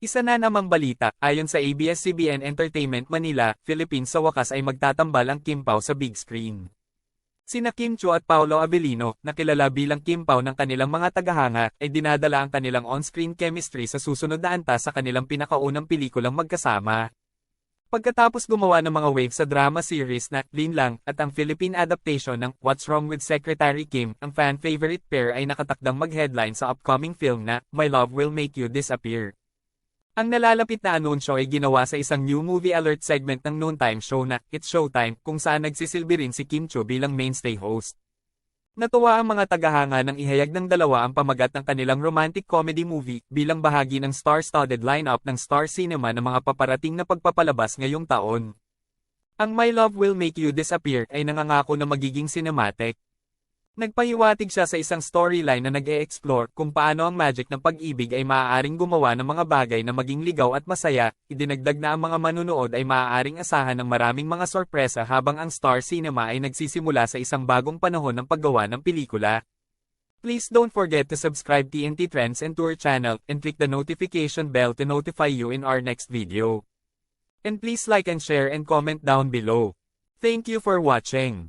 Isa na namang balita, ayon sa ABS-CBN Entertainment Manila, Philippines sa wakas ay magtatambal ang Kim Pao sa big screen. Sina Kim Cho at Paolo Avellino, na kilala bilang Kim Pao ng kanilang mga tagahanga, ay dinadala ang kanilang on-screen chemistry sa susunod na antas sa kanilang pinakaunang pelikulang magkasama. Pagkatapos gumawa ng mga wave sa drama series na Lin Lang at ang Philippine adaptation ng What's Wrong with Secretary Kim, ang fan-favorite pair ay nakatakdang mag-headline sa upcoming film na My Love Will Make You Disappear. Ang nalalapit na anunsyo ay ginawa sa isang new movie alert segment ng noontime show na It's Showtime kung saan nagsisilbi rin si Kim Cho bilang mainstay host. Natuwa ang mga tagahanga ng ihayag ng dalawa ang pamagat ng kanilang romantic comedy movie bilang bahagi ng star-studded lineup ng Star Cinema ng mga paparating na pagpapalabas ngayong taon. Ang My Love Will Make You Disappear ay nangangako na magiging cinematic. Nagpahiwatig siya sa isang storyline na nag-e-explore kung paano ang magic ng pag-ibig ay maaaring gumawa ng mga bagay na maging ligaw at masaya, idinagdag na ang mga manunood ay maaaring asahan ng maraming mga sorpresa habang ang Star Cinema ay nagsisimula sa isang bagong panahon ng paggawa ng pelikula. Please don't forget to subscribe TNT Trends and Tour channel and click the notification bell to notify you in our next video. And please like and share and comment down below. Thank you for watching.